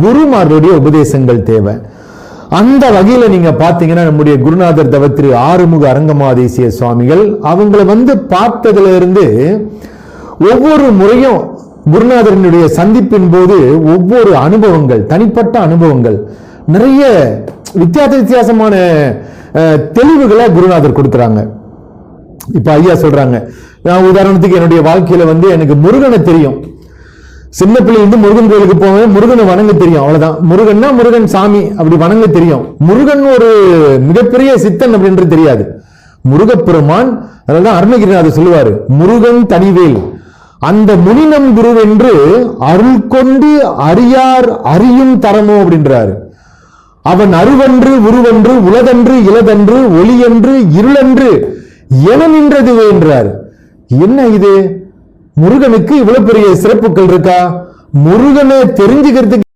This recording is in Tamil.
குருமார்களுடைய உபதேசங்கள் தேவை. அந்த வகையில நீங்க பாத்தீங்கன்னா நம்முடைய குருநாதர் தவ திரு ஆறுமுக அரங்கமாதேசிய சுவாமிகள் அவங்கள வந்து பார்த்ததுல இருந்து ஒவ்வொரு முறையும் குருநாதரனுடைய சந்திப்பின் போது ஒவ்வொரு அனுபவங்கள் தனிப்பட்ட அனுபவங்கள் நிறைய வித்தியாச வித்தியாசமான தெளிவுகளை குருநாதர் கொடுக்குறாங்க. இப்போ ஐயா சொல்றாங்க நான் உதாரணத்துக்கு என்னுடைய வாழ்க்கையில வந்து எனக்கு முருகனை தெரியும். சின்ன பிள்ளையிலிருந்து முருகன் கோயிலுக்கு போவேன். முருகனை வணங்க தெரியும் அவ்வளவுதான். முருகன்னா முருகன் சாமி அப்படி வணங்க தெரியும். முருகன் ஒரு மிகப்பெரிய சித்தன் அப்படின்றது தெரியாது. முருகப்பெருமான் அதனாலதான் அருணகிரிநாதர் சொல்லுவாரு. முருகன் தனிவேல் அந்த முனினம் குருவென்று அருள் கொண்டு அறியார் அறியும் தரமோ அப்படின்றாரு. அவன் அருவன்று உருவன்று உலதன்று இலதன்று ஒளியன்று இருளன்று என நின்றது என்றார். என்ன இது? முருகனுக்கு இவ்வளவு பெரிய சிறப்புகள் இருக்கா? முருகனை தெரிஞ்சுக்கிறதுக்கு